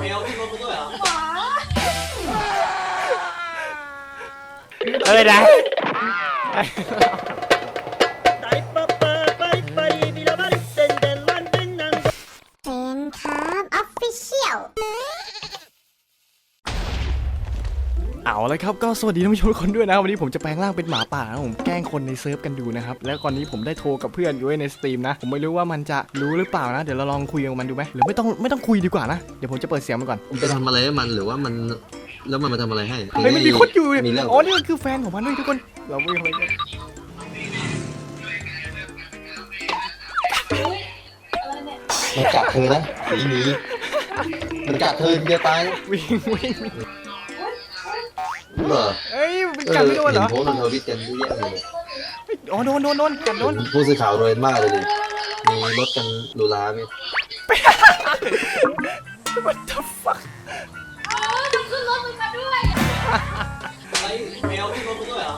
แมวที่รถกูด้วยเหรอเอ้ยนะเซนครับออฟฟิเชียล เอาละครับก็สวัสดีท่านผู้ชมทุกคนด้วยนะวันนี้ผมจะแปลงร่างเป็นหมาป่านะผมแกล้งคนในเซิร์ฟกันดูนะครับแล้วตอนนี้ผมได้โทรกับเพื่อนอยู่ในสตรีมนะ ผมไม่รู้ว่ามันจะรู้หรือเปล่านะ เดี๋ยวเราลองคุยกับมันดูไหมหรือไม่ต้องไม่ต้องคุยดีกว่านะเดี๋ยวผมจะเปิดเสียงมันก่อนไปทำอะไรให้มันหรือว่ามัน แล้วมันมาทำอะไรให้เฮ้ยมันมีคนอยู่มีเรื่องอ๋อนี่มันคือแฟนของมันด้วยทุกคนเราไม่คุยกันมันกัดเธอนะหนีหนีมันกัดเธอจะตายนะวิ่งวิ่ง เหรอเอ้ยมันกัดไม่โดนเหรอเห็นโพสต์ลงทวิตกันเยอะแยะเลยอ๋อโดนโดนโดนกัดโดนผู้สื่อข่าวโดนมากเลยดิมีรถกันหรูหราไหม What the fuck อะไรแมวที่รถกูด้วยเหรอ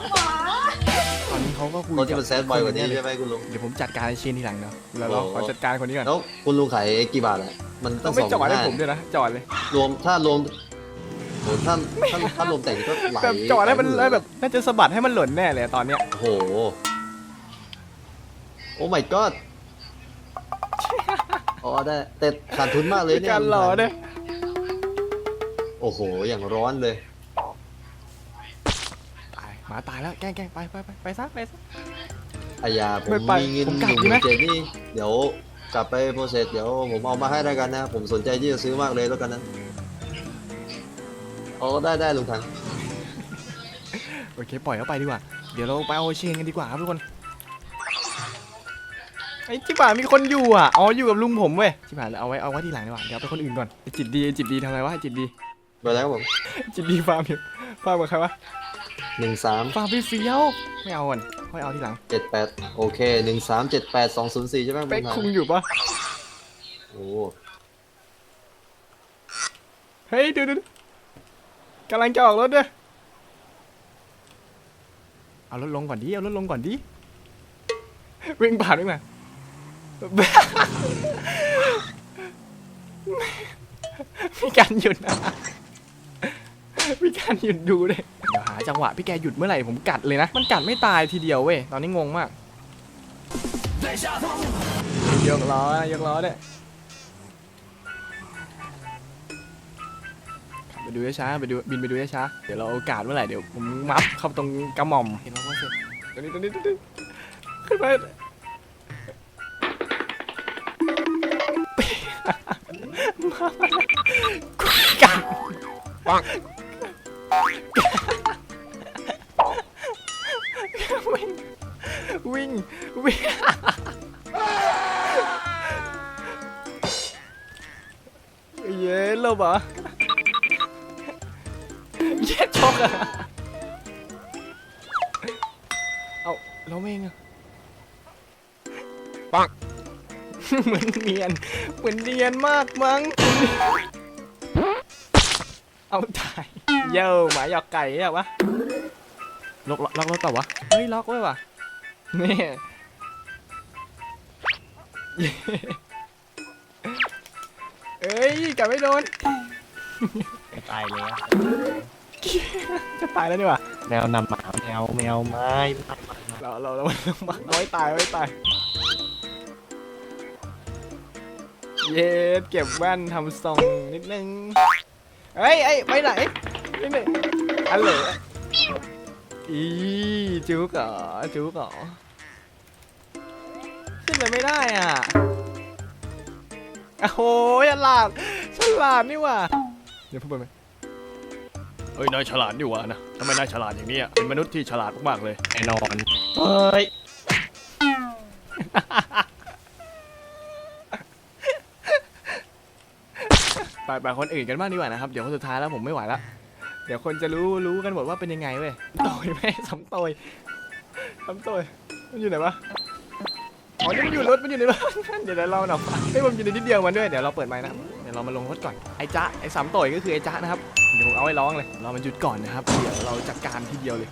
ตอนนี้เขาก็คุยรถที่มันแซดบอยกว่านี้ใช่ไหมคุณลุง เดี๋ยวผมจัดการไอ้เชนทีหลังเนาะแล้วเราโอ้ ขอจัดการคนนี้ก่อนแล้วคุณลุงขายกี่บาทอะมันต้ตั้องงไม่สองจอดให้ห้าผมด้วยนะจอดเลยรวมถ้ารวมโห ถ้าถ้าถ้ารวมแต่งก็ไหลแบบจอดให้มันไหลแบบน่าจะสะบัดให้มันหล่นแน่เลยอะตอนเนี้ย โอ้โห โอ้ my god อ๋อได้แต่ขาดทุนมากเลยเนี่ยการหล่อเนี่ยโอ้โห อย่างร้อนเลย ตายหมาตายแล้ว แกล้งแกล้งไปไปไปไปซะไปซะ อายาผมไม่ไปมีเงินผมหกลับนึ่งหดีไหมมื่นเจ็ดนี่ เดี๋ยวกลับไปโปรเซสเดี๋ยวผมเอามาให้ได้กันนะ ผมสนใจที่จะซื้อมากเลยแล้วกันนะ อ๋อได้ได้ลุงทันโอเคปล่อยเขาไปดีกว่า เดี๋ยวเราไปเอาเชนกันดีกว่าครับทุกคนไอ้จิบ่ามีคนอยู่อะ อ๋ออยู่กับลุงผมเว้ยจิบ่าเอาไว้เอาไว้ทีหลังดีกว่า เดี๋ยวเอาไปคนอื่นก่อนไอ้จิตดีไอ้จิตดีทำอะไรวะไอ้จิตดีไปแล้วครับผมไอ้จิตดีฟาร์มอยู่ฟาร์มกับใครวะหนึ่งสามฟาร์มพี่เฟี้ยวไม่เอาก่อนค่อยเอาทีหลังเจ็ดแปดโอเคหนึ่งสามเจ็ดแปดสองศูนย์สี่ใช่ไหมเป๊กลุงทันคุงอยู่ปะโอ้เฮ้ยดูดูดู กำลังจะออกรถด้วยเอารถลงก่อนดิ เอารถลงก่อนดิ วิ่งผ่านวิ่งมามีการหยุดนะมีการหยุดดูเลยเดี๋ยวหาจังหวะพี่แกหยุดเมื่อไหร่ผมกัดเลยนะ มันกัดไม่ตายทีเดียวเว้ย ตอนนี้งงมากยกล้อยกล้อเนี่ย ดูช้าๆไปดูบินไปดูช้าๆเดี๋ยวเราโอกาสเมื่อไหร่เดี๋ยวผมมัฟเข้าตรงกระหม่อมเห็นไหมว่าเสร็จตรงนี้ตรงนี้ตรงนี้ขึ้นไปมาคุยกันปังวิ่งวิ่งวิ่งเย้ลบเรอเย้ ชกอะเอาเราเองอะปังเหมือนเนียน เหมือนเนียนมากมั้ง เอาตาย เย้หมาหยอกไก่อะวะล็อกล็อกล็อกรถเปล่าวะ เฮ้ย ล็อกไว้ว่ะนี่เอ้ยกลับไม่โดน ตายแล้ว จะตายแล้วนี่หว่ะแมวนำหมาแมวแมวไม้ไม้ไม้ไม้เราเราเราเราเอาไว้ตายเอาไว้ตาย เย็ดเก็บแว่นทำทรงนิดนึงเฮ้ยเอ้ยไปไหนนี่นี่อันเหลออีจุกเหรอจุกเหรอขึ้นเลยไม่ได้อะโอ้โหฉลาดฉลาดนี่หว่าเดี๋ยวพูดไปไหม เฮ้ยนายฉลาดนี่หว่านะทำไมนายฉลาดอย่างนี้อะเป็นมนุษย์ที่ฉลาดมากๆเลยแน่นอนเฮ้ยไปไปคนอื่นกันบ้างดีกว่านะครับ เดี๋ยวคนสุดท้ายแล้วผมไม่ไหวละเดี๋ยวคนจะรู้รู้กันหมดว่าเป็นยังไงเว้ยโตยแม่สำโตยสำโตยมันอยู่ไหนวะอ๋อนี่มันอยู่รถมันอยู่ในรถเดี๋ยวเราหน่อยเฮ้ยผมอยู่ในนิดเดียวมันด้วยเดี๋ยวเราเปิดไมค์นะครับเดี๋ยวเรามาลงรถก่อน ไอ้จ๊ะไอ้สำโตยก็คือไอ้จ๊ะนะครับ เดี๋ยวผมเอาไว้ร้องเลย เรามันหยุดก่อนนะครับ เดี๋ยวเราจัดการทีเดียวเลย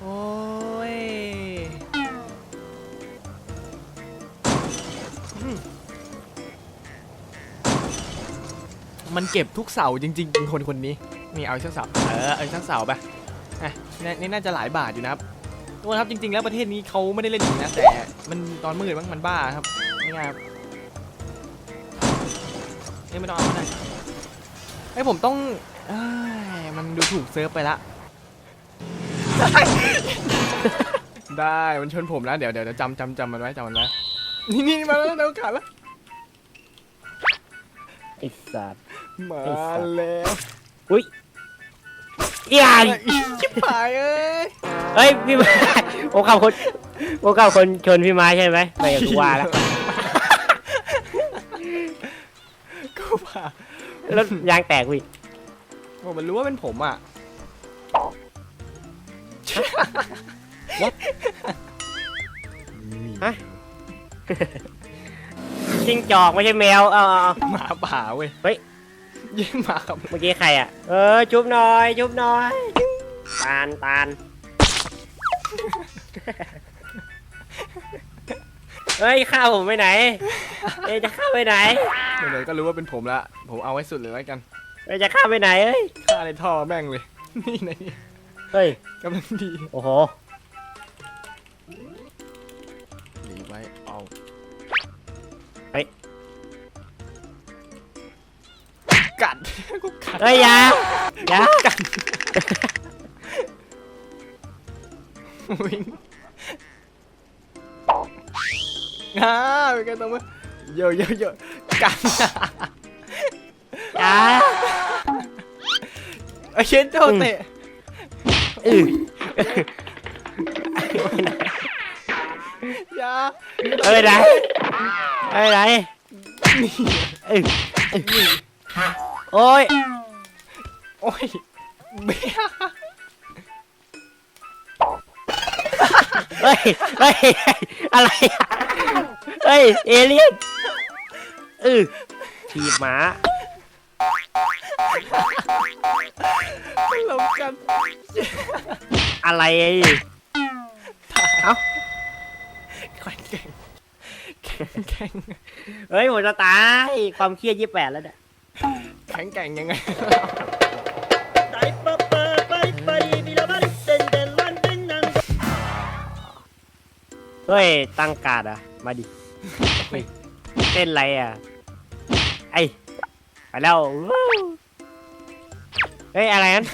โอ้ยมันเก็บทุกเสาจริงๆคนคนนี้ นี่เอาสักเสา เออเอาสักเสาไปอะนี่นี่น่าจะหลายบาทอยู่นะครับทุกคนครับจริง ๆ แล้วประเทศนี้เขาไม่ได้เล่นอย่างนี้นะแต่มันตอนมืดมั้งมันบ้าครับไม่ง่าย ครับนี่ไม่ต้องเอาก็ได้ไอ้ยผมต้องเอ้ยมันดูถูกเซิร์ฟไปละ ได้มันชนผมแล้วเดี๋ยวเดี๋ยวเดี๋ยวจำจำจำมันไว้จำมันไว้นี่นี่มาแล้วเดี๋ยวขาดแล้วไอ้สัตว์ มาแล้วอีหยังชิบหายเอ้ยเฮ้ยพี่ไม้ผมขับคนผมขับคนชนพี่ไม้ใช่ไหมไม่กับกูว่าแล้ว ก็ผ่ารถยางแตกวิผมมันรู้ว่าเป็นผมอะ จิ้งจอกไม่ใช่แมวเอาเอาเอา หมาป่าเว้ยเฮ้ยแย่งหมาครับเมื่อกี้ใครอะ เออ จุ๊บหน่อย จุ๊บหน่อย ตาลตาล เฮ้ยข้าวผมไปไหน เอ้ยจะข้าวไปไหนเดี๋ยวๆก็รู้ว่าเป็นผมละผมเอาไว้สุดเลยแล้วกันเอ้ยจะข้าวไปไหนเอ้ย ฆ่าในท่อแม่งเลย นี่ไงเฮ้ย กำลังดีโอ้โห หนีไว้เอาเฮ้ย กัดกูกัดเฮ้ยอยาอยากัดวิ่ง อ่าเป็นไงตรงมั้ยเยอะเยอะเเฮ้ยเฮ้ยอะไรอะเฮ้ยเอเลี่ยนเออถีบหมาลงกันอะไรแข็งแข็งแข็งแข็งเฮ้ยผมจะตายความเครียดยี่แปดแล้วเนี่ยแข็งแกร่งยังไง เฮ้ย ตั้งการ์ดอะ มาดิเฮ้ยเต้นอะไรอะ ไอ้ไปแล้ววู้เฮ้ย อะไรนั้น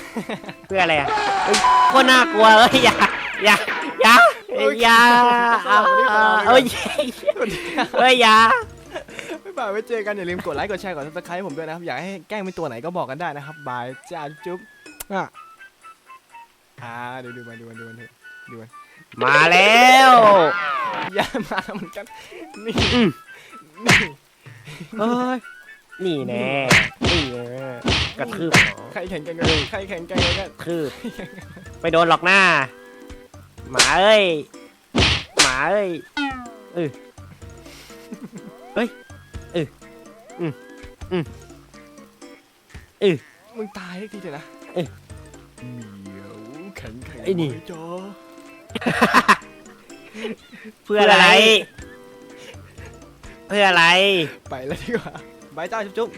เพื่ออะไรอะเฮ้ยโคตรน่ากลัวเฮ้ยอย่าอย่าอย่าเอ้ยอย่าเอาเอาเอ้ยเฮ้ยอย่าบ๊ายบายไว้เจอกันอย่าลืมกดไลค์กดแชร์กดซับสไครต์ผมด้วยนะครับ อยากให้แกล้งเป็นตัวไหนก็บอกกันได้นะครับบายจ้าจุ๊บอะอ่าดูดูมันดูมันดูมันเถอะดูมัน มาแล้วอย่ามาเหมือนกันนี่อืมนี่เอ้ยนี่แน่นี่แน่กระทืบใครแข่งกันกันใครแข่งกันกันกระทืบไม่โดนหรอกหน้าหมาเอ้ยหมาเอ้ยเออเฮ้ยเอออืมอืมเออมึงตายได้ทีเถอะนะเอ้ยเหมียวแข็งแข็งไอ้นี่ว้จอ เพื่ออะไร เพื่ออะไร ไปแล้วดีกว่าบายจ้าจุ๊บจุ๊บ